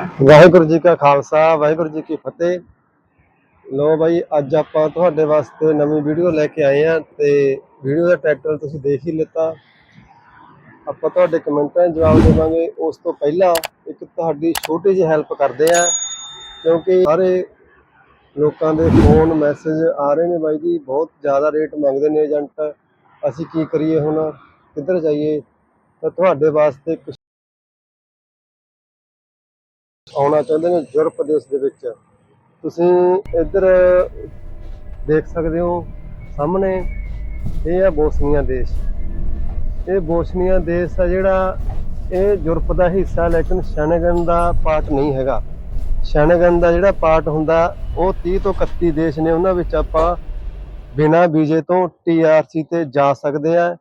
ਵਾਹਿਗੁਰੂ ਜੀ ਕਾ ਖਾਲਸਾ, ਵਾਹਿਗੁਰੂ ਜੀ ਕੀ ਫਤਿਹ। ਲੋ ਬਾਈ, ਅੱਜ ਆਪਾਂ ਤੁਹਾਡੇ ਵਾਸਤੇ ਨਵੀਂ ਵੀਡੀਓ ਲੈ ਕੇ ਆਏ ਆ ਤੇ ਵੀਡੀਓ ਦਾ ਟਾਈਟਲ ਤੁਸੀਂ ਦੇਖ ਹੀ ਲਿੱਤਾ। ਆਪਾਂ ਤੁਹਾਡੇ ਕਮੈਂਟਾਂ ਦੇ ਜਵਾਬ ਦੇਵਾਂਗੇ। ਉਸ ਤੋਂ ਪਹਿਲਾਂ ਇੱਕ ਤੁਹਾਡੀ ਛੋਟੀ ਜਿਹੀ ਹੈਲਪ ਕਰਦੇ ਆ ਕਿਉਂਕਿ ਸਾਰੇ ਲੋਕਾਂ ਦੇ ਫੋਨ, ਮੈਸੇਜ ਆ ਰਹੇ ਨੇ ਬਾਈ ਜੀ। ਬਹੁਤ ਜ਼ਿਆਦਾ ਰੇਟ ਮੰਗਦੇ ਨੇ ਏਜੰਟ। ਅਸੀਂ ਕੀ ਕਰੀਏ ਹੁਣ? ਕਿੱਧਰ ਜਾਈਏ? ਤਾਂ ਤੁਹਾਡੇ ਵਾਸਤੇ ਆਉਣਾ ਚਾਹੁੰਦੇ ਨੇ ਯੂਰਪ ਦੇਸ਼ ਦੇ ਵਿੱਚ। ਤੁਸੀਂ ਇੱਧਰ ਦੇਖ ਸਕਦੇ ਹੋ ਸਾਹਮਣੇ, ਇਹ ਹੈ ਬੋਸਨੀਆ ਦੇਸ਼। ਇਹ ਬੋਸਨੀਆ ਦੇਸ਼ ਆ ਜਿਹੜਾ ਇਹ ਯੂਰਪ ਦਾ ਹਿੱਸਾ, ਲੇਕਿਨ ਸ਼ੈਨਗਨ ਦਾ ਪਾਰਟ ਨਹੀਂ ਹੈਗਾ। ਸ਼ੈਨਗਨ ਦਾ ਜਿਹੜਾ ਪਾਰਟ ਹੁੰਦਾ, ਉਹ 30 ਤੋਂ 31 ਦੇਸ਼ ਨੇ ਉਹਨਾਂ ਵਿੱਚ ਆਪਾਂ ਬਿਨਾਂ ਵੀਜ਼ੇ ਤੋਂ ਟੀਆਰਸੀ ਤੇ ਜਾ ਸਕਦੇ ਆ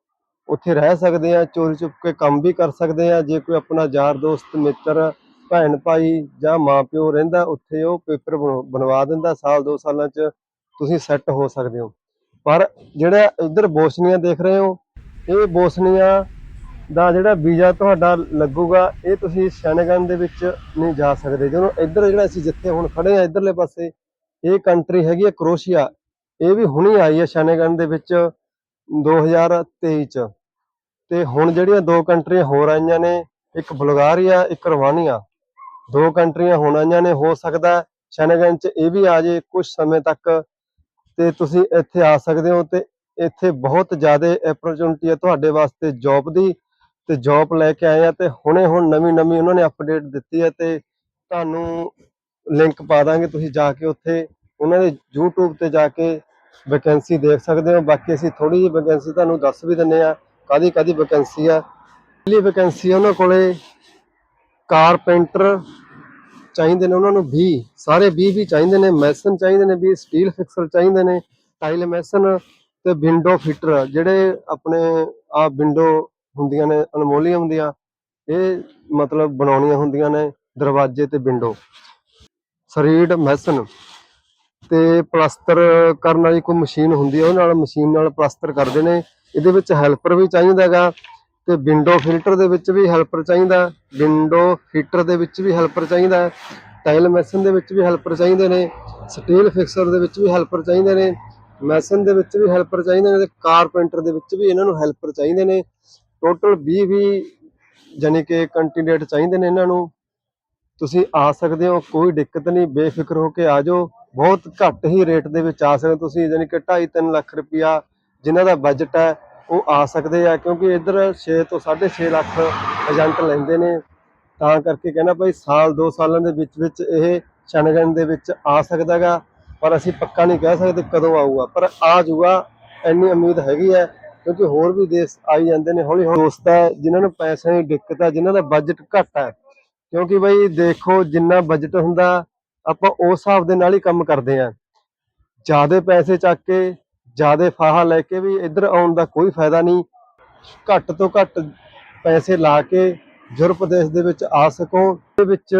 ਉੱਥੇ ਰਹਿ ਸਕਦੇ ਆ ਚੋਰੀ ਚੁੱਪ ਕੇ ਕੰਮ ਵੀ ਕਰ ਸਕਦੇ ਆ ਜੇ ਕੋਈ ਆਪਣਾ ਯਾਰ, ਦੋਸਤ, ਮਿੱਤਰ ਭੈਣ ਭਾਈ ਜਾਂ ਮਾਪਿਓ ਰਹਿੰਦਾ, ਉੱਥੇ ਉਹ ਪੇਪਰ ਬਣਵਾ ਦਿੰਦਾ ਸਾਲ ਦੋ ਸਾਲਾਂ 'ਚ, ਤੁਸੀਂ ਸੈੱਟ ਹੋ ਸਕਦੇ ਹੋ। ਪਰ ਜਿਹੜਾ ਇੱਧਰ ਬੋਸਨੀਆ ਦੇਖ ਰਹੇ ਹੋ, ਇਹ ਬੋਸਨੀਆ ਦਾ ਜਿਹੜਾ ਵੀਜ਼ਾ ਤੁਹਾਡਾ ਲੱਗੂਗਾ, ਇਹ ਤੁਸੀਂ ਸ਼ੈਨਗਨ ਦੇ ਵਿੱਚ ਨਹੀਂ ਜਾ ਸਕਦੇ। ਜਦੋਂ ਇੱਧਰ ਜਿਹੜਾ ਅਸੀਂ ਜਿੱਥੇ ਹੁਣ ਖੜੇ ਆ ਇੱਧਰਲੇ ਪਾਸੇ, ਇਹ ਕੰਟਰੀ ਹੈਗੀ ਹੈ ਕਰੋਸ਼ੀਆ। ਇਹ ਵੀ ਹੁਣੀ ਆਈ ਹੈ ਸ਼ੈਨਗਨ ਦੇ ਵਿੱਚ 2023 ਚ। ਤੇ ਹੁਣ ਜਿਹੜੀਆਂ ਦੋ ਕੰਟਰੀਆਂ ਹੋਰ ਆਈਆਂ ਨੇ, ਇੱਕ ਬੁਲਗਾਰੀਆ, ਇੱਕ ਰਵਾਨੀਆ। ਦੋ ਕੰਟਰੀਆਂ ਹੁਣ ਆਈਆਂ ਨੇ, ਹੋ ਸਕਦਾ ਸ਼ੈਨਗਨ ਚ ਇਹ ਵੀ ਆ ਜੇ ਕੁਝ ਸਮੇਂ ਤੱਕ ਤੇ ਤੁਸੀਂ ਇੱਥੇ ਆ ਸਕਦੇ ਹੋ ਤੇ ਇੱਥੇ ਬਹੁਤ ਜ਼ਿਆਦਾ ਓਪਰਚੁਨਿਟੀ ਹੈ ਤੁਹਾਡੇ ਵਾਸਤੇ ਜੌਬ ਦੀ ਤੇ ਜੌਬ ਲੈ ਕੇ ਆਏ ਆ ਤੇ ਹੁਣੇ ਹੁਣ ਨਵੀਂ ਨਵੀਂ ਉਹਨਾਂ ਨੇ ਅਪਡੇਟ ਦਿੱਤੀ ਹੈ ਤੇ ਤੁਹਾਨੂੰ ਲਿੰਕ ਪਾ ਦਾਂਗੇ, ਤੁਸੀਂ ਜਾ ਕੇ ਉੱਥੇ ਉਹਨਾਂ ਦੇ YouTube ਤੇ ਜਾ ਕੇ ਵੈਕੈਂਸੀ ਦੇਖ ਸਕਦੇ ਹੋ। ਬਾਕੀ ਅਸੀਂ ਥੋੜੀ ਜਿਹੀ ਵੈਕੈਂਸੀ ਤੁਹਾਨੂੰ ਦੱਸ ਵੀ ਦਿੰਨੇ ਆ ਕਾਦੀ ਕਾਦੀ ਵੈਕੈਂਸੀ ਆ। ਪਹਿਲੀ ਵੈਕੈਂਸੀ ਉਹਨਾਂ ਕੋਲੇ ਕਾਰਪੈਂਟਰ ਚਾਹੀਦੇ ਨੇ, ਉਹਨਾਂ ਨੂੰ 20 ਸਾਰੇ 20 ਵੀ ਚਾਹੀਦੇ ਨੇ, ਮੈਸਨ ਚਾਹੀਦੇ ਨੇ 20 ਸਟੀਲ ਫਿਕਸਰ ਚਾਹੀਦੇ ਨੇ, ਟਾਈਲ ਮੈਸਨ ਤੇ ਵਿੰਡੋ ਫਿਟਰ, ਜਿਹੜੇ ਆਪਣੇ ਆ ਵਿੰਡੋ ਹੁੰਦੀਆਂ ਨੇ ਅਲਮੋਨੀਅਮ ਦੀਆਂ ਇਹ ਮਤਲਬ ਬਣਾਉਣੀਆਂ ਹੁੰਦੀਆਂ ਨੇ, ਦਰਵਾਜ਼ੇ ਤੇ ਵਿੰਡੋ। ਸਰੀਡ ਮੈਸਨ ਤੇ ਪਲਾਸਟਰ ਕਰਨ ਵਾਲੀ ਕੋਈ ਮਸ਼ੀਨ ਹੁੰਦੀ ਹੈ ਉਹ ਨਾਲ ਮਸ਼ੀਨ ਨਾਲ ਪਲਾਸਟਰ ਕਰਦੇ ਨੇ, ਇਹਦੇ ਵਿੱਚ ਹੈਲਪਰ ਵੀ ਚਾਹੀਦਾ ਹੈਗਾ ਤੇ ਵਿੰਡੋ ਫਿਲਟਰ ਦੇ ਵਿੱਚ ਵੀ ਹੈਲਪਰ ਚਾਹੀਦਾ, ਵਿੰਡੋ ਹੀਟਰ ਦੇ ਵਿੱਚ ਵੀ ਹੈਲਪਰ ਚਾਹੀਦਾ ਟਾਈਲ ਮੈਸਨ ਦੇ ਵਿੱਚ ਵੀ ਹੈਲਪਰ ਚਾਹੀਦੇ ਨੇ, ਸਟੀਲ ਫਿਕਸਰ ਦੇ ਵਿੱਚ ਵੀ ਹੈਲਪਰ ਚਾਹੀਦੇ ਨੇ, ਮੈਸਨ ਦੇ ਵਿੱਚ ਵੀ ਹੈਲਪਰ ਚਾਹੀਦੇ ਨੇ ਤੇ ਕਾਰਪੈਂਟਰ ਦੇ ਵਿੱਚ ਵੀ ਇਹਨਾਂ ਨੂੰ ਹੈਲਪਰ ਚਾਹੀਦੇ ਨੇ। ਟੋਟਲ 20 ਵੀ ਜਾਨੀ ਕਿ ਕੰਟੀਨੇਟ ਚਾਹੀਦੇ ਨੇ ਇਹਨਾਂ ਨੂੰ। ਤੁਸੀਂ ਆ ਸਕਦੇ ਹੋ, ਕੋਈ ਦਿੱਕਤ ਨਹੀਂ, ਬੇਫਿਕਰ ਹੋ ਕੇ ਆ ਜਾਓ। ਬਹੁਤ ਘੱਟ ਹੀ ਰੇਟ ਦੇ ਵਿੱਚ ਆ ਸਕਦੇ ਤੁਸੀਂ ਜਾਨੀ ਕਿ 2.5 3 ਲੱਖ ਰੁਪਇਆ ਜਿਨ੍ਹਾਂ ਦਾ ਬਜਟ ਹੈ ਉਹ ਆ ਸਕਦੇ ਆ, ਕਿਉਂਕਿ ਇੱਧਰ 6 ਤੋਂ 6.5 ਲੱਖ ਏਜੰਟ ਲੈਂਦੇ ਨੇ। ਤਾਂ ਕਰਕੇ ਕਹਿੰਦਾ ਭਾਈ ਸਾਲ 2 ਸਾਲਾਂ ਦੇ ਵਿੱਚ ਵਿੱਚ ਇਹ ਸ਼ਨਗਨ ਦੇ ਵਿੱਚ ਆ ਸਕਦਾਗਾ ਪਰ ਅਸੀਂ ਪੱਕਾ ਨਹੀਂ ਕਹਿ ਸਕਦੇ ਕਦੋਂ ਆਊਗਾ। ਪਰ ਆ ਜਾਊਗਾ, ਇੰਨੀ ਉਮੀਦ ਹੈਗੀ ਹੈ, ਕਿਉਂਕਿ ਹੋਰ ਵੀ ਦੇਸ਼ ਆਈ ਜਾਂਦੇ ਨੇ ਹੌਲੀ ਹੌਲੀ ਦੋਸਤ ਹੈ, ਜਿਨ੍ਹਾਂ ਨੂੰ ਪੈਸਿਆਂ ਦੀ ਦਿੱਕਤ ਹੈ, ਜਿਨ੍ਹਾਂ ਦਾ ਬਜਟ ਘੱਟ ਹੈ। ਕਿਉਂਕਿ ਬਈ ਦੇਖੋ, ਜਿੰਨਾ ਬਜਟ ਹੁੰਦਾ, ਆਪਾਂ ਉਸ ਹਿਸਾਬ ਦੇ ਨਾਲ ਹੀ ਕੰਮ ਕਰਦੇ ਆਂ ਜ਼ਿਆਦਾ ਪੈਸੇ ਚੱਕ ਕੇ ਜਿਆਦੇ ਫਾਹਾ ਲੈ ਕੇ ਵੀ ਇੱਧਰ ਆਉਣ ਦਾ ਕੋਈ ਫਾਇਦਾ ਨਹੀਂ। ਘੱਟ ਤੋਂ ਘੱਟ ਪੈਸੇ ਲਾ ਕੇ ਯੂਰਪ ਦੇਸ਼ ਦੇ ਵਿੱਚ ਆ ਸਕੋ। ਦੇ ਵਿੱਚ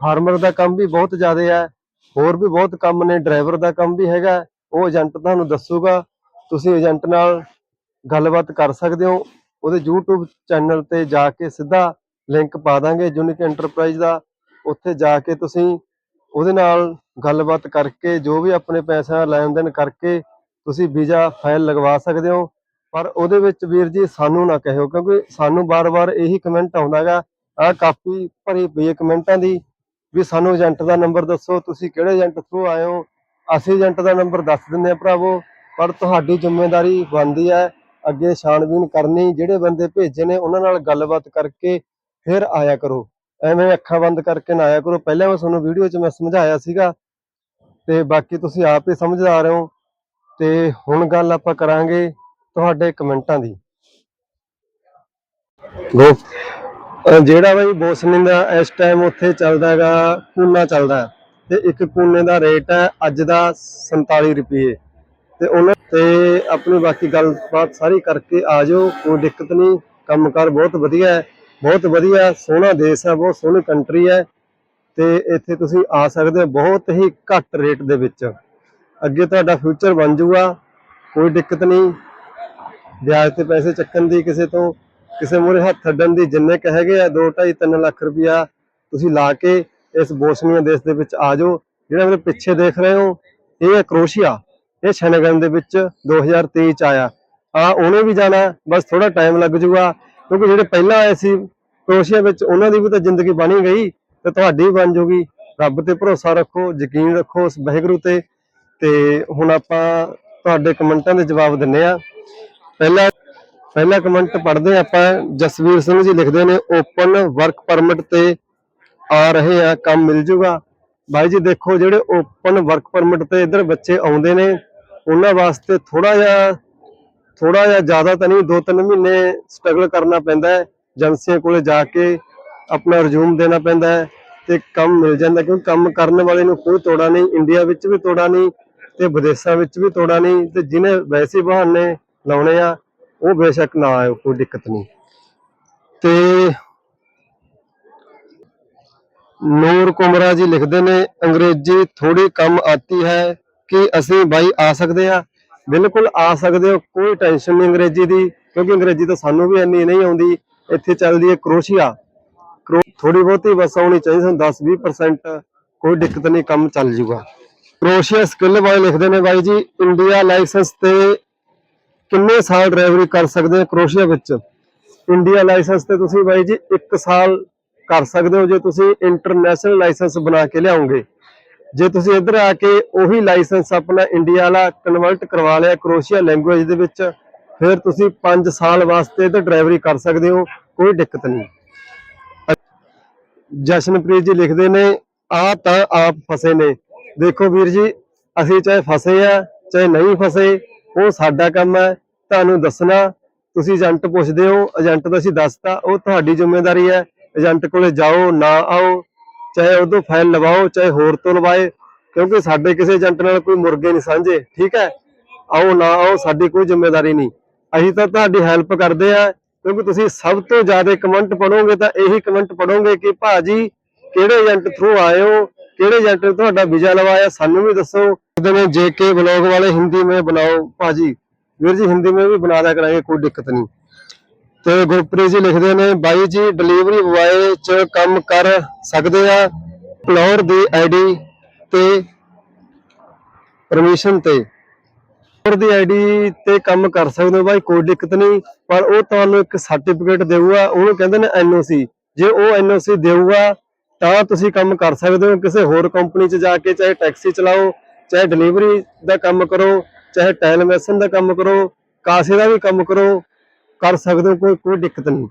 ਫਾਰਮਰ ਦਾ ਕੰਮ ਵੀ ਬਹੁਤ ਜ਼ਿਆਦਾ ਹੈ। ਹੋਰ ਵੀ ਬਹੁਤ ਕੰਮ ਨੇ, ਡਰਾਈਵਰ ਦਾ ਕੰਮ ਵੀ ਹੈਗਾ। ਉਹ ਏਜੰਟ ਤੁਹਾਨੂੰ ਦੱਸੂਗਾ। ਤੁਸੀਂ ਏਜੰਟ ਨਾਲ ਗੱਲਬਾਤ ਕਰ ਸਕਦੇ ਹੋ। ਉਹਦੇ YouTube ਚੈਨਲ ਤੇ ਜਾ ਕੇ ਸਿੱਧਾ ਲਿੰਕ ਪਾ ਦਾਂਗੇ ਯੂਨਿਕ ਐਂਟਰਪ੍ਰਾਈਜ਼ ਦਾ। ਉੱਥੇ ਜਾ ਕੇ ਤੁਸੀਂ ਉਹਦੇ ਨਾਲ ਗੱਲਬਾਤ ਕਰਕੇ, ਜੋ ਵੀ ਆਪਣੇ ਪੈਸਿਆਂ ਦਾ ਲੈਣ ਦੇਣ ਕਰਕੇ ਤੁਸੀਂ ਵੀਜ਼ਾ ਫਾਈਲ ਲਗਵਾ ਸਕਦੇ ਹੋ। ਪਰ ਉਹਦੇ ਵਿੱਚ ਵੀਰ ਜੀ ਸਾਨੂੰ ਨਾ ਕਹਿਓ, ਕਿਉਂਕਿ ਸਾਨੂੰ ਬਾਰ-ਬਾਰ ਇਹੀ ਕਮੈਂਟ ਆਉਂਦਾਗਾ ਆਹ ਕਾਪੀ ਭਰੀ ਪਈ ਹੈ ਕਮੈਂਟਾਂ ਦੀ, ਵੀ ਸਾਨੂੰ ਏਜੰਟ ਦਾ ਨੰਬਰ ਦੱਸੋ, ਤੁਸੀਂ ਕਿਹੜੇ ਏਜੰਟ ਥਰੂ ਆਏ ਹੋ? ਅਸੀਂ ਏਜੰਟ ਦਾ ਨੰਬਰ ਦੱਸ ਦਿੰਦੇ ਆ ਭਰਾਵੋ, ਪਰ ਤੁਹਾਡੀ ਜ਼ਿੰਮੇਵਾਰੀ ਬਣਦੀ ਹੈ, ਅੱਗੇ ਛਾਣਬੀਨ ਕਰਨੀ, ਜਿਹੜੇ ਬੰਦੇ ਭੇਜੇ ਨੇ ਉਹਨਾਂ ਨਾਲ ਗੱਲਬਾਤ ਕਰਕੇ ਫਿਰ ਆਇਆ ਕਰੋ। ਐਵੇਂ ਅੱਖਾਂ ਬੰਦ ਕਰਕੇ ਨਾ ਆਇਆ ਕਰੋ। ਪਹਿਲਾਂ ਮੈਂ ਤੁਹਾਨੂੰ ਵੀਡੀਓ 'ਚ ਮੈਂ ਸਮਝਾਇਆ ਸੀਗਾ ਤੇ ਬਾਕੀ ਤੁਸੀਂ ਆਪ ਹੀ ਸਮਝਦਾਰ ਹੋ ਤੇ ਹੁਣ ਗੱਲ ਆਪਾਂ ਕਰਾਂਗੇ ਤੁਹਾਡੇ ਕਮੈਂਟਾਂ ਦੀ। ਗੋ ਜਿਹੜਾ ਬਈ ਬੋਸਨੀ ਦਾ ਇਸ ਟਾਈਮ ਉੱਥੇ ਚੱਲਦਾ ਹੈਗਾ ਕੂਨਾ ਚੱਲਦਾ ਤੇ ਇੱਕ ਕੂਨੇ ਦਾ ਰੇਟ ਹੈ ਅੱਜ ਦਾ 47 ਰੁਪਏ। ਤੇ ਉਹਨਾਂ ਤੇ ਆਪਣੀ ਬਾਕੀ ਗੱਲਬਾਤ ਸਾਰੀ ਕਰਕੇ ਆ ਜਾਓ, ਕੋਈ ਦਿੱਕਤ ਨਹੀਂ, ਕੰਮਕਾਰ ਬਹੁਤ ਵਧੀਆ ਹੈ, ਬਹੁਤ ਵਧੀਆ, ਸੋਹਣਾ ਦੇਸ਼ ਹੈ, ਬਹੁਤ ਸੋਹਣੀ ਕੰਟਰੀ ਹੈ। ਤੇ ਇੱਥੇ ਤੁਸੀਂ ਆ ਸਕਦੇ ਹੋ ਬਹੁਤ ਹੀ ਘੱਟ ਰੇਟ ਦੇ ਵਿੱਚ। ਅੱਗੇ ਤੁਹਾਡਾ ਫਿਊਚਰ ਬਣ ਜਾਊਗਾ, ਕੋਈ ਦਿੱਕਤ ਨਹੀਂ। ਵਿਆਜ ਤੇ ਪੈਸੇ ਚੱਕਣ ਦੀ ਕਿਸੇ ਤੋਂ, ਕਿਸੇ ਮੂਹਰੇ ਹੱਥ ਅੱਡਣ ਦੀ ਜਿੰਨੇ ਕ ਹੈਗੇ ਆ 2 2.5 3 ਲੱਖ ਰੁਪਇਆ ਤੁਸੀਂ ਲਾ ਕੇ ਇਸ ਬੋਸਨੀਆ ਦੇਸ਼ ਦੇ ਵਿੱਚ ਆ ਜਾਓ। ਜਿਹੜਾ ਮੇਰੇ ਪਿੱਛੇ ਦੇਖ ਰਹੇ ਹੋ, ਇਹ ਹੈ ਕਰੋਸ਼ੀਆ। ਇਹ ਸ਼ਨਗਨ ਦੇ ਵਿੱਚ 2023 ਚ ਆਇਆ। ਆ ਉਹਨੇ ਵੀ ਜਾਣਾ, ਬਸ ਥੋੜਾ ਟਾਈਮ ਲੱਗ ਜਾਊਗਾ, ਕਿਉਂਕਿ ਜਿਹੜੇ ਪਹਿਲਾਂ ਆਏ ਸੀ ਕਰੋਸ਼ੀਆ ਵਿੱਚ, ਉਹਨਾਂ ਦੀ ਵੀ ਤਾਂ ਜ਼ਿੰਦਗੀ ਬਣੀ ਗਈ। ਤੇ ਤੁਹਾਡੀ ਵੀ ਬਣ ਜਾਊਗੀ ਰੱਬ ਤੇ ਭਰੋਸਾ ਰੱਖੋ, ਯਕੀਨ ਰੱਖੋ ਉਸ ਵਾਹਿਗੁਰੂ ਤੇ। ਤੇ ਹੁਣ ਆਪਾਂ ਤੁਹਾਡੇ ਕਮੈਂਟਾਂ ਦੇ ਜਵਾਬ ਦਿੰਨੇ ਆ। ਪਹਿਲਾ ਪਹਿਲਾ ਕਮੈਂਟ ਪੜ੍ਹਦੇ ਆਪਾਂ। ਜਸਵੀਰ ਸਿੰਘ ਜੀ ਲਿਖਦੇ ਨੇ ਓਪਨ ਵਰਕ ਪਰਮਿਟ ਤੇ ਆ ਰਹੇ ਆ, ਕੰਮ ਮਿਲ ਜੂਗਾ। ਬਾਈ ਜੀ ਦੇਖੋ, ਜਿਹੜੇ ਓਪਨ ਵਰਕ ਪਰਮਿਟ ਤੇ ਇੱਧਰ ਬੱਚੇ ਆਉਂਦੇ ਨੇ, ਉਹਨਾਂ ਵਾਸਤੇ ਥੋੜਾ ਜਿਹਾ ਥੋੜਾ ਜਿਹਾ ਜ਼ਿਆਦਾ ਤਾਂ ਨਹੀਂ, ਦੋ ਤਿੰਨ ਮਹੀਨੇ ਸਟਰਗਲ ਕਰਨਾ ਪੈਂਦਾ ਏਜੰਸੀਆਂ ਕੋਲੇ ਜਾ ਕੇ ਆਪਣਾ ਰਿਜ਼ਿਊਮ ਦੇਣਾ ਪੈਂਦਾ ਹੈ ਤੇ ਕੰਮ ਮਿਲ ਜਾਂਦਾ ਕਿਉਂਕਿ ਕੰਮ ਕਰਨ ਵਾਲੇ ਨੂੰ ਕੋਈ ਤੋੜਾ ਨਹੀਂ ਇੰਡੀਆ ਵਿੱਚ ਵੀ ਤੋੜਾ ਨਹੀਂ ਤੇ ਵਿਦੇਸ਼ਾਂ ਵਿੱਚ ਵੀ ਤੋੜਾ ਨਹੀਂ ਤੇ ਜਿਹਨੇ ਵੈਸੇ ਬਹਾਨੇ ਲਾਉਣੇ ਆ, ਉਹ ਬੇਸ਼ੱਕ ਨਾ ਆਏ, ਕੋਈ ਦਿੱਕਤ ਨਹੀਂ। ਤੇ ਨੂਰ ਕੁਮਰਾ ਜੀ ਲਿਖਦੇ ਨੇ, ਅੰਗਰੇਜ਼ੀ ਥੋੜੀ ਕੰਮ ਆਤੀ ਹੈ ਕਿ ਅਸੀਂ ਬਾਈ ਆ ਸਕਦੇ ਆ ਬਿਲਕੁਲ ਆ ਸਕਦੇ ਹੋ, ਕੋਈ ਟੈਨਸ਼ਨ ਨਹੀਂ ਅੰਗਰੇਜ਼ੀ ਦੀ, ਕਿਉਂਕਿ ਅੰਗਰੇਜ਼ੀ ਤਾਂ ਸਾਨੂੰ ਵੀ ਇੰਨੀ ਨਹੀਂ ਆਉਂਦੀ, ਇੱਥੇ ਚੱਲਦੀ ਹੈ ਕਰੋਸ਼ੀਆ। ਥੋੜੀ ਬਹੁਤੀ ਬਸ ਆਉਣੀ ਚਾਹੀਦੀ ਸਾਨੂੰ 10-20% ਕੋਈ ਦਿੱਕਤ ਨਹੀਂ, ਕੰਮ ਚੱਲ ਜੂਗਾ। ਕਰੋਸ਼ੀਆ ਸਕਿੱਲ ਵਾਲੇ ਲਿਖਦੇ ਨੇ ਬਾਈ ਜੀ ਇੰਡੀਆ ਲਾਇਸੈਂਸ ਤੇ ਕਿੰਨੇ ਸਾਲ ਡਰਾਈਵਰੀ ਕਰ ਸਕਦੇ ਹੋ ਕਰੋਸ਼ੀਆ ਵਿੱਚ? ਇੰਡੀਆ ਲਾਇਸੈਂਸ ਤੇ ਤੁਸੀਂ ਬਾਈ ਜੀ 1 ਸਾਲ ਕਰ ਸਕਦੇ ਹੋ ਜੇ ਤੁਸੀਂ ਇੰਟਰਨੈਸ਼ਨਲ ਲਾਇਸੈਂਸ ਬਣਾ ਕੇ ਲਿਆਓਗੇ। ਜੇ ਤੁਸੀਂ ਇੱਧਰ ਆ ਕੇ ਉਹੀ ਲਾਇਸੈਂਸ ਆਪਣਾ ਇੰਡੀਆ ਵਾਲਾ ਕਨਵਰਟ ਕਰਵਾ ਲਿਆ ਕਰੋਸ਼ੀਆ ਲੈਂਗੁਏਜ ਦੇ ਵਿੱਚ, ਫਿਰ ਤੁਸੀਂ 5 ਸਾਲ ਵਾਸਤੇ ਤੇ ਡਰਾਈਵਰੀ ਕਰ ਸਕਦੇ ਹੋ, ਕੋਈ ਦਿੱਕਤ ਨਹੀਂ। ਜਸ਼ਨਪ੍ਰੀਤ ਜੀ ਲਿਖਦੇ ਨੇ, ਆ ਤਾਂ ਆਪ ਫਸੇ ਨੇ। ਦੇਖੋ ਵੀਰ ਜੀ, ਅਸੀਂ ਚਾਹੇ ਫਸੇ ਆ, ਚਾਹੇ ਨਹੀਂ ਫਸੇ, ਉਹ ਸਾਡਾ ਕੰਮ ਹੈ। ਤੁਹਾਨੂੰ ਦੱਸਣਾ, ਤੁਸੀਂ ਏਜੰਟ ਪੁੱਛਦੇ ਹੋ, ਏਜੰਟ ਦਾ ਅਸੀਂ ਦੱਸਤਾ, ਉਹ ਤੁਹਾਡੀ ਜ਼ਿੰਮੇਵਾਰੀ ਹੈ। ਏਜੰਟ ਕੋਲੇ ਜਾਓ, ਨਾ ਆਓ, ਚਾਹੇ ਉਦੋਂ ਫਾਈਲ ਲਵਾਓ, ਚਾਹੇ ਹੋਰ ਤੋਂ ਲਵਾਏ, ਕਿਉਂਕਿ ਸਾਡੇ ਕਿਸੇ ਏਜੰਟ ਨਾਲ ਕੋਈ ਮੁਰਗੇ ਨਹੀਂ ਸਾਂਝੇ, ਠੀਕ ਹੈ? ਆਓ, ਨਾ ਆਓ, ਸਾਡੀ ਕੋਈ ਜ਼ਿੰਮੇਵਾਰੀ ਨਹੀਂ। ਅਸੀਂ ਤਾਂ ਤੁਹਾਡੀ ਹੈਲਪ ਕਰਦੇ ਆ ਕਿਉਂਕਿ ਤੁਸੀਂ ਸਭ ਤੋਂ ਜ਼ਿਆਦਾ ਕਮੈਂਟ ਪੜੋਗੇ ਤਾਂ ਇਹੀ ਕਮੈਂਟ ਪੜੋਗੇ ਕਿ ਭਾਜੀ, ਕਿਹੜੇ ਏਜੰਟ ਥਰੂ ਆਏ ਹੋ? ਕਿਹੜੇ ਏਜੰਟ ਨੇ ਤੁਹਾਡਾ ਵੀਜ਼ਾ ਲਵਾਇਆ? ਸਾਨੂੰ ਵੀ ਦੱਸੋ। ਕਹਿੰਦੇ ਜੇਕੇ ਬਲੌਗ ਵਾਲੇ ਹਿੰਦੀ में ਬਣਾਓ। ਭਾਜੀ, ਵੀਰ ਜੀ, ਹਿੰਦੀ में ਵੀ ਬਣਾ ਦਿਆ ਕਰਾਂਗੇ, ਕੋਈ ਦਿੱਕਤ ਨਹੀਂ। ਤੇ ਗੁਰਪ੍ਰੀਤ ਜੀ ਲਿਖਦੇ ਨੇ, ਬਾਈ ਜੀ ਡਿਲੀਵਰੀ ਬੁਆਏ ਚ ਕੰਮ ਕਰ ਸਕਦੇ ਆ ਫਲੋਰ ਦੀ ਆਈਡੀ ਤੇ ਪਰਮਿਸ਼ਨ ਤੇ। ਫਲੋਰ ਦੀ ਆਈਡੀ ਤੇ ਕੰਮ ਕਰ ਸਕਦੇ ਹੋ ਬਾਈ, ਕੋਈ ਦਿੱਕਤ ਨਹੀਂ। ਪਰ ਉਹ ਤੁਹਾਨੂੰ ਇੱਕ ਸਰਟੀਫਿਕੇਟ ਦੇਊਗਾ, ਉਹਨੂੰ ਕਹਿੰਦੇ ਨੇ ਐਨਓਸੀ ਜੇ ਉਹ ਐਨਓਸੀ ਦੇਊਗਾ, ਤਾਂ ਤੁਸੀਂ ਕੰਮ ਕਰ ਸਕਦੇ ਹੋ ਕਿਸੇ ਹੋਰ ਕੰਪਨੀ 'ਚ ਜਾ ਕੇ, ਚਾਹੇ ਟੈਕਸੀ ਚਲਾਓ, ਚਾਹੇ ਡਿਲੀਵਰੀ ਦਾ ਕੰਮ ਕਰੋ, ਚਾਹੇ ਟੈਲੀਮੈਸਨ ਦਾ ਕੰਮ ਕਰੋ, ਕਾਸੇ ਦਾ ਵੀ ਕੰਮ ਕਰੋ, ਕਰ ਸਕਦੇ ਹੋ, ਕੋਈ ਕੋਈ ਦਿੱਕਤ ਨਹੀਂ।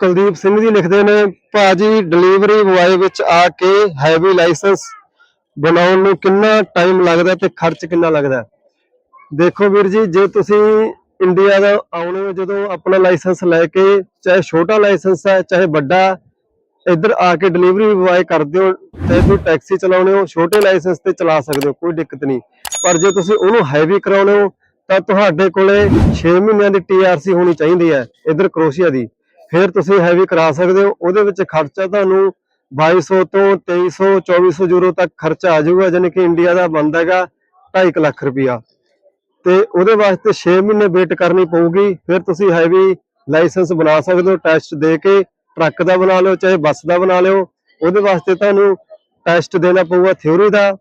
ਕੁਲਦੀਪ ਸਿੰਘ ਜੀ ਲਿਖਦੇ ਨੇ, ਭਾਜੀ ਡਿਲੀਵਰੀ ਬੁਆਏ ਵਿੱਚ ਆ ਕੇ ਹੈਵੀ ਲਾਇਸੈਂਸ ਬਣਾਉਣ ਨੂੰ ਕਿੰਨਾ ਟਾਈਮ ਲੱਗਦਾ ਤੇ ਖਰਚ ਕਿੰਨਾ ਲੱਗਦਾ? ਦੇਖੋ ਵੀਰ ਜੀ, ਜੇ ਤੁਸੀਂ ਇੰਡੀਆ ਦਾ ਆਉਣੇ ਹੋ, ਜਦੋਂ ਆਪਣਾ ਲਾਇਸੈਂਸ ਲੈ ਕੇ, ਚਾਹੇ ਛੋਟਾ ਲਾਇਸੈਂਸ ਹੈ, ਚਾਹੇ ਵੱਡਾ, ਇੱਧਰ ਆ ਕੇ ਡਿਲੀਵਰੀ ਬੁਆਏ ਕਰਦੇ ਹੋ ਚਾਹੇ ਤੁਸੀਂ ਟੈਕਸੀ ਚਲਾਉਣੇ ਹੋ, ਛੋਟੇ ਲਾਇਸੈਂਸ ਤੇ ਚਲਾ ਸਕਦੇ ਹੋ, ਕੋਈ ਦਿੱਕਤ ਨਹੀਂ। ਪਰ ਜੇ ਤੁਸੀਂ ਉਹਨੂੰ ਹੈਵੀ ਕਰਾਉਣੇ ਹੋ, ਤਾਂ ਤੁਹਾਡੇ ਕੋਲੇ 6 ਮਹੀਨਿਆਂ ਦੀ ਟੀਆਰਸੀ ਹੋਣੀ ਚਾਹੀਦੀ ਹੈ, ਇੱਧਰ ਕਰੋਸ਼ੀਆ ਦੀ। ਫਿਰ ਤੁਸੀਂ ਹੈਵੀ ਕਰਾ ਸਕਦੇ ਹੋ, ਉਹਦੇ ਵਿੱਚ ਖਰਚਾ ਤੁਹਾਨੂੰ 2200 ਤੋਂ 2300 2400 ਯੂਰੋ ਤੱਕ ਖਰਚਾ ਆ ਜਾਊਗਾ, ਜਾਣੀ ਕਿ ਇੰਡੀਆ ਦਾ ਬਣਦਾ ਹੈਗਾ 2.5 ਲੱਖ ਰੁਪਇਆ। ਤੇ ਉਹਦੇ ਵਾਸਤੇ 6 ਮਹੀਨੇ ਵੇਟ ਕਰਨੀ ਪਊਗੀ। ਫਿਰ ਤੁਸੀਂ ਹੈਵੀ ਲਾਇਸੈਂਸ ਬਣਾ ਸਕਦੇ ਹੋ ਟੈਸਟ ਦੇ ਕੇ। ਟਰੱਕ ਦਾ ਬਣਾ ਲਿਓ, ਚਾਹੇ ਬੱਸ ਦਾ ਬਣਾ ਲਿਓ। ਉਹਦੇ ਵਾਸਤੇ ਤੁਹਾਨੂੰ ਟੈਸਟ ਦੇਣਾ ਪਊਗਾ ਥਿਉਰੀ ਦਾ।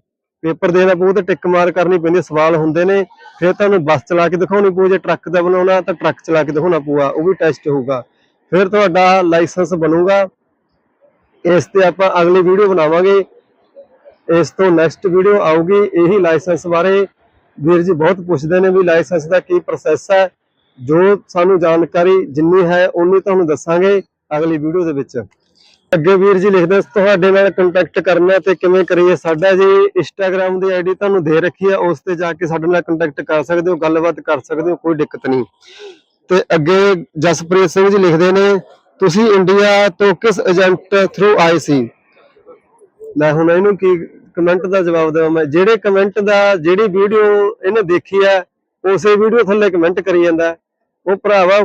ਪੇਪਰ ਦੇਣਾ ਪਊ ਤੇ ਟਿਕ ਮਾਰ ਕਰਨੀ ਪੈਂਦੀ ਸਵਾਲ ਹੁੰਦੇ ਨੇ। ਫਿਰ ਤੁਹਾਨੂੰ ਬੱਸ ਚਲਾ ਕੇ ਦਿਖਾਉਣੀ ਪਊ, ਜੇ ਟਰੱਕ ਦਾ ਬਣਾਉਣਾ ਤਾਂ ਟਰੱਕ ਚਲਾ ਕੇ ਦਿਖਾਉਣਾ ਪਊਗਾ, ਉਹ ਵੀ ਟੈਸਟ ਹੋਊਗਾ। ਫਿਰ ਤੁਹਾਡਾ ਲਾਇਸੈਂਸ ਬਣੂਗਾ। ਇਸ ਤੇ ਆਪਾਂ ਅਗਲੀ ਵੀਡੀਓ ਬਣਾਵਾਂਗੇ। ਇਸ ਤੋਂ ਨੈਕਸਟ ਵੀਡੀਓ ਆਊਗੀ, ਇਹੀ ਲਾਇਸੈਂਸ ਬਾਰੇ। ਵੀਰ ਜੀ, ਬਹੁਤ ਪੁੱਛਦੇ ਨੇ ਵੀ ਲਾਇਸੈਂਸ ਦਾ ਕੀ ਪ੍ਰੋਸੈਸ ਹੈ। ਜੋ ਸਾਨੂੰ ਜਾਣਕਾਰੀ ਜਿੰਨੀ ਹੈ ਉਨੀ ਤੁਹਾਨੂੰ ਦੱਸਾਂਗੇ ਅਗਲੀ ਵੀਡੀਓ ਦੇ ਵਿੱਚ। ਅੱਗੇ ਵੀਰ ਜੀ ਲਿਖਦੇ ਤੁਹਾਡੇ ਨਾਲ ਕੰਟੈਕਟ ਕਰਨਾ ਤੇ ਕਿਵੇਂ ਕਰੀਏ? ਸਾਡਾ ਜੀ ਇੰਸਟਾਗ੍ਰam ਦੀ ਆਈਡੀ ਤੁਹਾਨੂੰ ਦੇ ਰੱਖੀ ਹੈ, ਉਸ ਤੇ ਜਾ ਕੇ ਸਾਡੇ ਨਾਲ ਕੰਟੈਕਟ ਕਰ ਸਕਦੇ ਹੋ, ਗੱਲਬਾਤ ਕਰ ਸਕਦੇ ਹੋ, ਕੋਈ ਦਿੱਕਤ ਨਹੀਂ। ਤੇ ਅੱਗੇ ਜਸਪ੍ਰੀਤ ਸਿੰਘ ਜੀ ਲਿਖਦੇ ਨੇ, ਤੁਸੀਂ ਇੰਡੀਆ ਤੋਂ ਕਿਸ ਏਜੰਟ ਥਰੂ ਆਏ ਸੀ? ਮੈਂ ਹੁਣ ਇਹਨੂੰ ਕੀ ਕਮੈਂਟ ਦਾ ਜਵਾਬ ਦੇਵਾਂ ਮੈਂ। ਜਿਹੜੇ ਕਮੈਂਟ ਦਾ, ਜਿਹੜੀ ਵੀਡੀਓ ਇਹਨੇ ਦੇਖੀ ਹੈ, ਉਸੇ ਵੀਡੀਓ ਥੱਲੇ ਕਮੈਂਟ ਕਰੀ ਜਾਂਦਾ ਉਹ ਭਰਾਵਾ